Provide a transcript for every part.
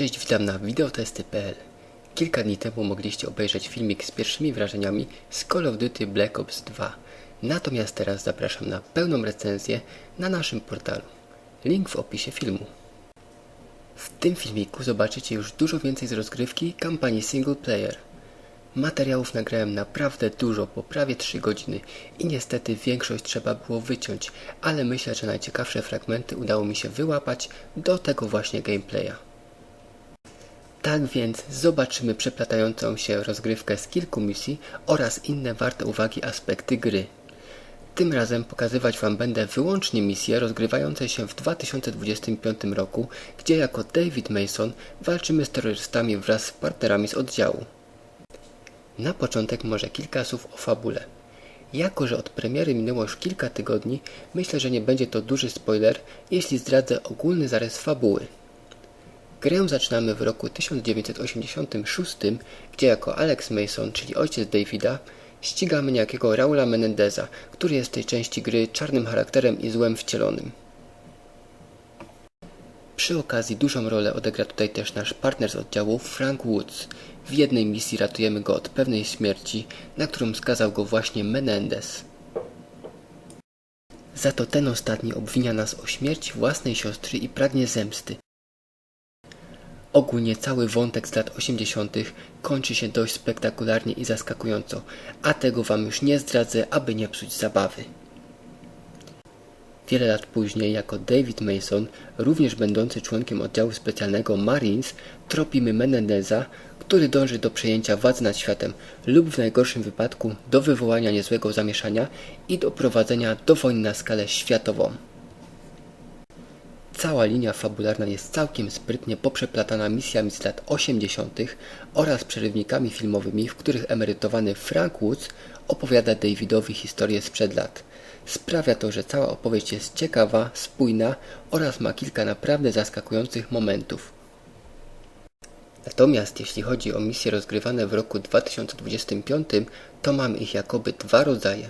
Cześć, witam na videotesty.pl. Kilka dni temu mogliście obejrzeć filmik z pierwszymi wrażeniami z Call of Duty Black Ops 2. Natomiast teraz zapraszam na pełną recenzję na naszym portalu. Link w opisie filmu. W tym filmiku zobaczycie już dużo więcej z rozgrywki kampanii single player. Materiałów nagrałem naprawdę dużo, po prawie 3 godziny i niestety większość trzeba było wyciąć, ale myślę, że najciekawsze fragmenty udało mi się wyłapać do tego właśnie gameplaya. Tak więc zobaczymy przeplatającą się rozgrywkę z kilku misji oraz inne warte uwagi aspekty gry. Tym razem pokazywać Wam będę wyłącznie misje rozgrywające się w 2025 roku, gdzie jako David Mason walczymy z terrorystami wraz z partnerami z oddziału. Na początek może kilka słów o fabule. Jako, że od premiery minęło już kilka tygodni, myślę, że nie będzie to duży spoiler, jeśli zdradzę ogólny zarys fabuły. Grę zaczynamy w roku 1986, gdzie jako Alex Mason, czyli ojciec Davida, ścigamy niejakiego Raula Menendeza, który jest w tej części gry czarnym charakterem i złem wcielonym. Przy okazji dużą rolę odegra tutaj też nasz partner z oddziału Frank Woods. W jednej misji ratujemy go od pewnej śmierci, na którą skazał go właśnie Menendez. Za to ten ostatni obwinia nas o śmierć własnej siostry i pragnie zemsty. Ogólnie cały wątek z lat 80. kończy się dość spektakularnie i zaskakująco, a tego Wam już nie zdradzę, aby nie psuć zabawy. Wiele lat później, jako David Mason, również będący członkiem oddziału specjalnego Marines, tropimy Menendeza, który dąży do przejęcia władzy nad światem lub w najgorszym wypadku do wywołania niezłego zamieszania i doprowadzenia do wojny na skalę światową. Cała linia fabularna jest całkiem sprytnie poprzeplatana misjami z lat 80. oraz przerywnikami filmowymi, w których emerytowany Frank Woods opowiada Davidowi historię sprzed lat. Sprawia to, że cała opowieść jest ciekawa, spójna oraz ma kilka naprawdę zaskakujących momentów. Natomiast jeśli chodzi o misje rozgrywane w roku 2025, to mamy ich jakoby dwa rodzaje.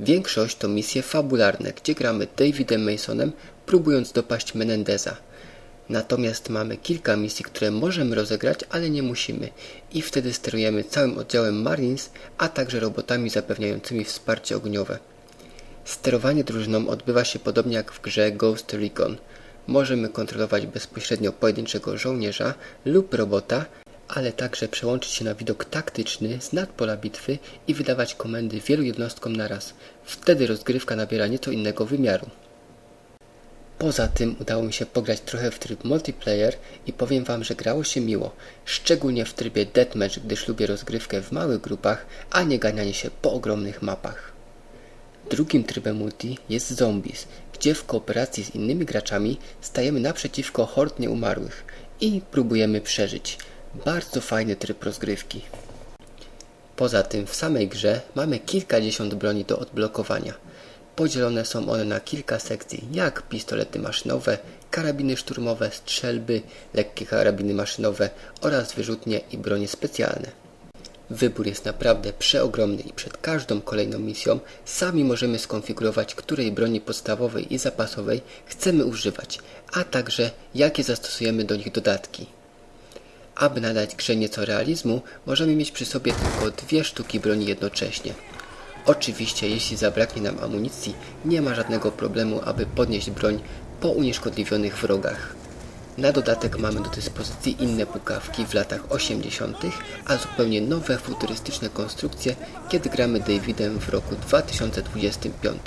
Większość to misje fabularne, gdzie gramy Davidem Masonem, próbując dopaść Menendeza. Natomiast mamy kilka misji, które możemy rozegrać, ale nie musimy i wtedy sterujemy całym oddziałem Marines, a także robotami zapewniającymi wsparcie ogniowe. Sterowanie drużyną odbywa się podobnie jak w grze Ghost Recon. Możemy kontrolować bezpośrednio pojedynczego żołnierza lub robota, ale także przełączyć się na widok taktyczny z nadpola bitwy i wydawać komendy wielu jednostkom naraz. Wtedy rozgrywka nabiera nieco innego wymiaru. Poza tym udało mi się pograć trochę w tryb multiplayer i powiem Wam, że grało się miło, szczególnie w trybie deathmatch, gdyż lubię rozgrywkę w małych grupach, a nie ganianie się po ogromnych mapach. Drugim trybem multi jest Zombies, gdzie w kooperacji z innymi graczami stajemy naprzeciwko hord nieumarłych i próbujemy przeżyć. Bardzo fajny tryb rozgrywki. Poza tym w samej grze mamy kilkadziesiąt broni do odblokowania. Podzielone są one na kilka sekcji, jak pistolety maszynowe, karabiny szturmowe, strzelby, lekkie karabiny maszynowe oraz wyrzutnie i bronie specjalne. Wybór jest naprawdę przeogromny i przed każdą kolejną misją sami możemy skonfigurować, której broni podstawowej i zapasowej chcemy używać, a także jakie zastosujemy do nich dodatki. Aby nadać grze nieco realizmu, możemy mieć przy sobie tylko dwie sztuki broni jednocześnie. Oczywiście, jeśli zabraknie nam amunicji, nie ma żadnego problemu, aby podnieść broń po unieszkodliwionych wrogach. Na dodatek mamy do dyspozycji inne pukawki w latach 80., a zupełnie nowe futurystyczne konstrukcje, kiedy gramy Davidem w roku 2025.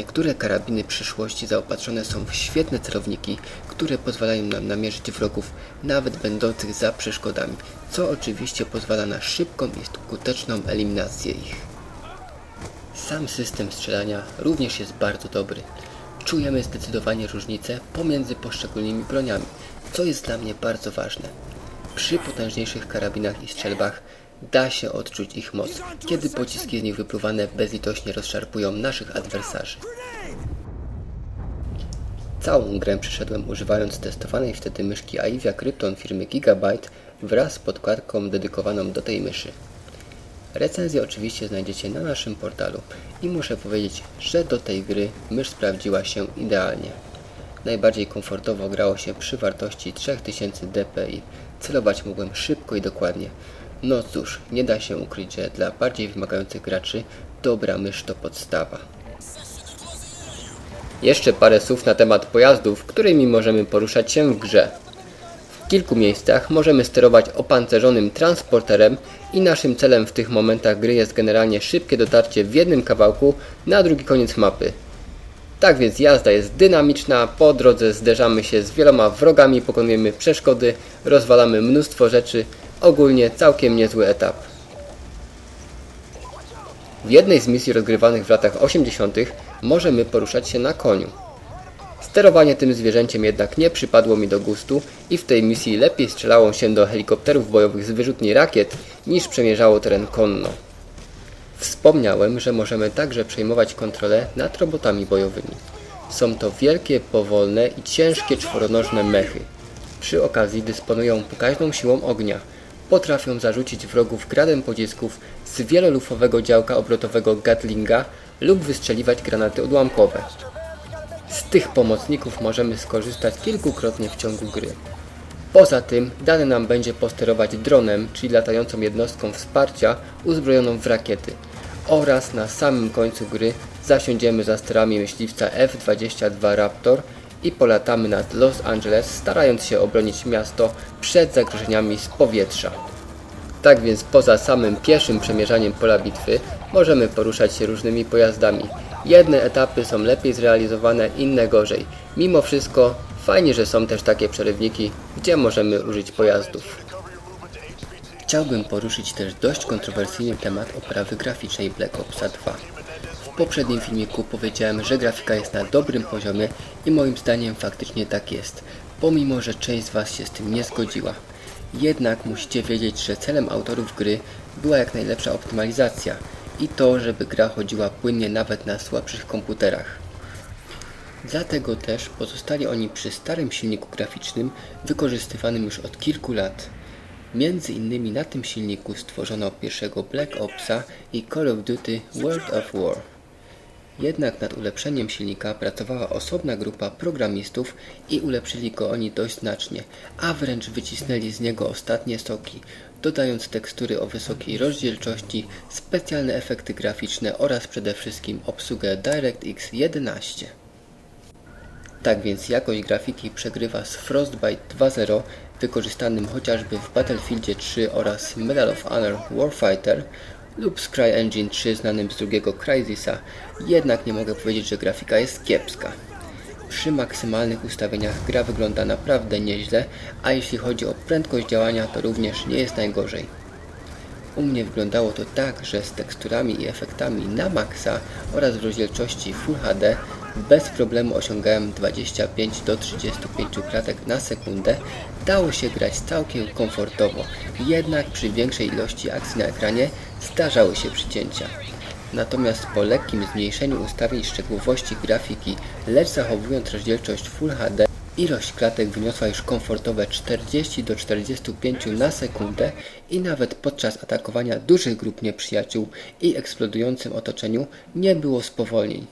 Niektóre karabiny przyszłości zaopatrzone są w świetne celowniki, które pozwalają nam namierzyć wrogów, nawet będących za przeszkodami, co oczywiście pozwala na szybką i skuteczną eliminację ich. Sam system strzelania również jest bardzo dobry. Czujemy zdecydowanie różnicę pomiędzy poszczególnymi broniami, co jest dla mnie bardzo ważne. Przy potężniejszych karabinach i strzelbach da się odczuć ich moc, kiedy pociski z nich wypluwane bezlitośnie rozszarpują naszych adwersarzy. Całą grę przeszedłem używając testowanej wtedy myszki Aivia Krypton firmy Gigabyte wraz z podkładką dedykowaną do tej myszy. Recenzję oczywiście znajdziecie na naszym portalu i muszę powiedzieć, że do tej gry mysz sprawdziła się idealnie. Najbardziej komfortowo grało się przy wartości 3000 dpi. Celować mogłem szybko i dokładnie. No cóż, nie da się ukryć, że dla bardziej wymagających graczy dobra mysz to podstawa. Jeszcze parę słów na temat pojazdów, którymi możemy poruszać się w grze. W kilku miejscach możemy sterować opancerzonym transporterem i naszym celem w tych momentach gry jest generalnie szybkie dotarcie w jednym kawałku na drugi koniec mapy. Tak więc jazda jest dynamiczna, po drodze zderzamy się z wieloma wrogami, pokonujemy przeszkody, rozwalamy mnóstwo rzeczy, ogólnie całkiem niezły etap. W jednej z misji rozgrywanych w latach 80. możemy poruszać się na koniu. Sterowanie tym zwierzęciem jednak nie przypadło mi do gustu i w tej misji lepiej strzelało się do helikopterów bojowych z wyrzutni rakiet niż przemierzało teren konno. Wspomniałem, że możemy także przejmować kontrolę nad robotami bojowymi. Są to wielkie, powolne i ciężkie czworonożne mechy. Przy okazji dysponują pokaźną siłą ognia. Potrafią zarzucić wrogów gradem pocisków z wielolufowego działka obrotowego Gatlinga lub wystrzeliwać granaty odłamkowe. Z tych pomocników możemy skorzystać kilkukrotnie w ciągu gry. Poza tym dane nam będzie posterować dronem, czyli latającą jednostką wsparcia uzbrojoną w rakiety. Oraz na samym końcu gry zasiądziemy za sterami myśliwca F-22 Raptor i polatamy nad Los Angeles, starając się obronić miasto przed zagrożeniami z powietrza. Tak więc poza samym pieszym przemierzaniem pola bitwy możemy poruszać się różnymi pojazdami. Jedne etapy są lepiej zrealizowane, inne gorzej. Mimo wszystko fajnie, że są też takie przerywniki, gdzie możemy użyć pojazdów. Chciałbym poruszyć też dość kontrowersyjny temat oprawy graficznej Black Opsa 2. W poprzednim filmiku powiedziałem, że grafika jest na dobrym poziomie i moim zdaniem faktycznie tak jest, pomimo że część z Was się z tym nie zgodziła. Jednak musicie wiedzieć, że celem autorów gry była jak najlepsza optymalizacja i to, żeby gra chodziła płynnie nawet na słabszych komputerach. Dlatego też pozostali oni przy starym silniku graficznym wykorzystywanym już od kilku lat. Między innymi na tym silniku stworzono pierwszego Black Opsa i Call of Duty World of War. Jednak nad ulepszeniem silnika pracowała osobna grupa programistów i ulepszyli go oni dość znacznie, a wręcz wycisnęli z niego ostatnie soki, dodając tekstury o wysokiej rozdzielczości, specjalne efekty graficzne oraz przede wszystkim obsługę DirectX 11. Tak więc jakość grafiki przegrywa z Frostbite 2.0 wykorzystanym chociażby w Battlefieldzie 3 oraz Medal of Honor Warfighter lub z CryEngine 3 znanym z drugiego Crysisa, jednak nie mogę powiedzieć, że grafika jest kiepska. Przy maksymalnych ustawieniach gra wygląda naprawdę nieźle, a jeśli chodzi o prędkość działania to również nie jest najgorzej. U mnie wyglądało to tak, że z teksturami i efektami na maksa oraz w rozdzielczości Full HD bez problemu osiągałem 25 do 35 klatek na sekundę. Dało się grać całkiem komfortowo, jednak przy większej ilości akcji na ekranie zdarzały się przycięcia. Natomiast po lekkim zmniejszeniu ustawień szczegółowości grafiki, lecz zachowując rozdzielczość Full HD, ilość klatek wyniosła już komfortowe 40 do 45 na sekundę i nawet podczas atakowania dużych grup nieprzyjaciół i eksplodującym otoczeniu nie było spowolnień.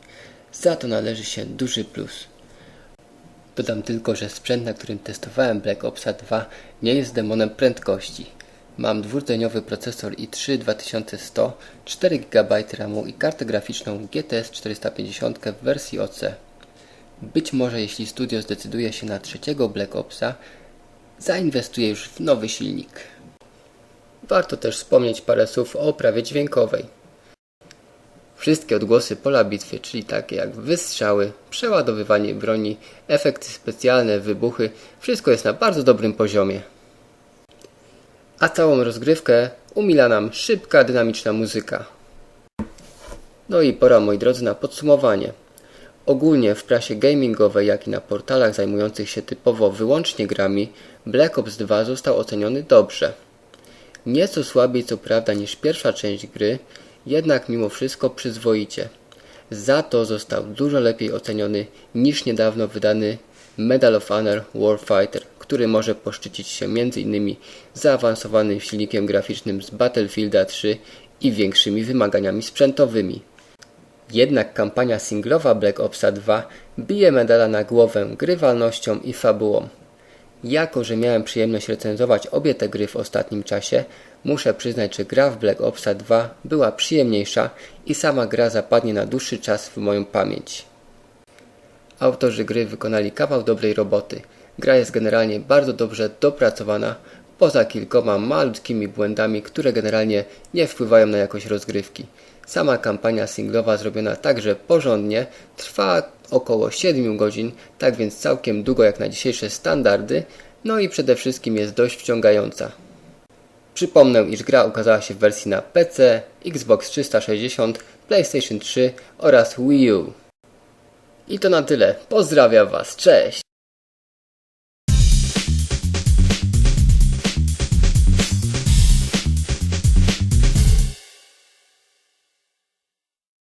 Za to należy się duży plus. Dodam tylko, że sprzęt, na którym testowałem Black Opsa 2 nie jest demonem prędkości. Mam dwurdzeniowy procesor i3 2100, 4 GB RAMu i kartę graficzną GTS 450 w wersji OC. Być może jeśli studio zdecyduje się na trzeciego Black Opsa, zainwestuje już w nowy silnik. Warto też wspomnieć parę słów o oprawie dźwiękowej. Wszystkie odgłosy pola bitwy, czyli takie jak wystrzały, przeładowywanie broni, efekty specjalne, wybuchy, wszystko jest na bardzo dobrym poziomie. A całą rozgrywkę umila nam szybka, dynamiczna muzyka. No i pora, moi drodzy, na podsumowanie. Ogólnie w prasie gamingowej, jak i na portalach zajmujących się typowo wyłącznie grami, Black Ops 2 został oceniony dobrze. Nieco słabiej co prawda niż pierwsza część gry, jednak mimo wszystko przyzwoicie. Za to został dużo lepiej oceniony niż niedawno wydany Medal of Honor Warfighter, który może poszczycić się m.in. zaawansowanym silnikiem graficznym z Battlefielda 3 i większymi wymaganiami sprzętowymi. Jednak kampania singlowa Black Opsa 2 bije medala na głowę grywalnością i fabułą. Jako, że miałem przyjemność recenzować obie te gry w ostatnim czasie, muszę przyznać, że gra w Black Opsa 2 była przyjemniejsza i sama gra zapadnie na dłuższy czas w moją pamięć. Autorzy gry wykonali kawał dobrej roboty. Gra jest generalnie bardzo dobrze dopracowana, poza kilkoma malutkimi błędami, które generalnie nie wpływają na jakość rozgrywki. Sama kampania singlowa zrobiona także porządnie trwa około 7 godzin, tak więc całkiem długo jak na dzisiejsze standardy, no i przede wszystkim jest dość wciągająca. Przypomnę, iż gra ukazała się w wersji na PC, Xbox 360, PlayStation 3 oraz Wii U. I to na tyle. Pozdrawiam Was. Cześć!